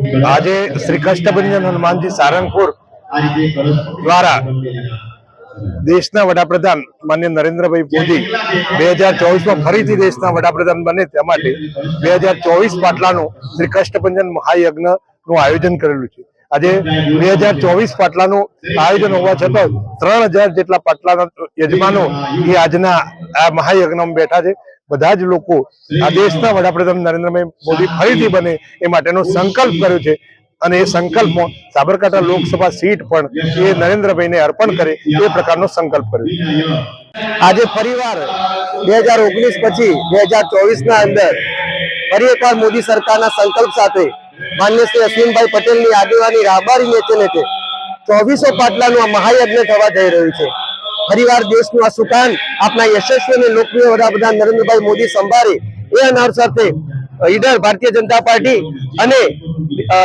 આજે શ્રી કષ્ટભંજન હનુમાનજી સારંગપુર દ્વારા દેશના વડાપ્રધાન માન્ય નરેન્દ્રભાઈ મોદી બે હજાર ચોવીસમાં ફરીથી દેશના વડાપ્રધાન બને તે માટે બે હજાર ચોવીસ પાટલાનું શ્રી કષ્ટભંજન મહાયજ્ઞનું આયોજન કરેલું છે. આજે બે હજાર ચોવીસ પાટલાનું આયોજન હોવા છતાં ત્રણ હજાર જેટલા પાટલાના યજમાનો એ આજના આ મહાયજ્ઞમાં બેઠા છે. બધા જ લોકો આ દેશના વડાપ્રધાન નરેન્દ્રભાઈ મોદી ફરીથી બને એ માટેનો સંકલ્પ કર્યો છે. અને એ સંકલ્પમાં સાબરકાંઠા લોકસભા સીટ પણ એ નરેન્દ્રભાઈને અર્પણ કરે એ પ્રકારનો સંકલ્પ કર્યો છે. આજે ફરીવાર બે હજાર ઓગણીસ પછી બે હજાર ચોવીસ ના અંદર ફરી એકવાર મોદી સરકારના સંકલ્પ સાથે માન્ય શ્રી અશ્વિનભાઈ પટેલની આગેવાની રાબારી નીચે નીચે ચોવીસો પાટલાનું આ મહાયજ્ઞ થવા જઈ રહ્યું છે. ફરીવાર દેશનું આ સુકાન આપના યશસ્વી અને લોકપ્રિય વડાપ્રધાન નરેન્દ્રભાઈ મોદી સંભાળે. એ અનાવસરથી ઈડર ભારતીય જનતા પાર્ટી અને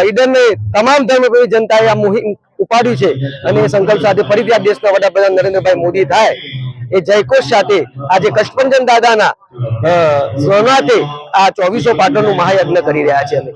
ઈડરને તમામ ધર્મપ્રેમી જનતાએ આ મુહિમ ઉપાડ્યું છે અને એ સંકલ્પ સાથે ફરીથી આ દેશના વડાપ્રધાન નરેન્દ્રભાઈ મોદી થાય. એ જયકોષ સાથે આજે કષ્ટભંજન દાદાના અ, આ ચોવીસો પાટણનું મહાયજ્ઞ કરી રહ્યા છે અમે.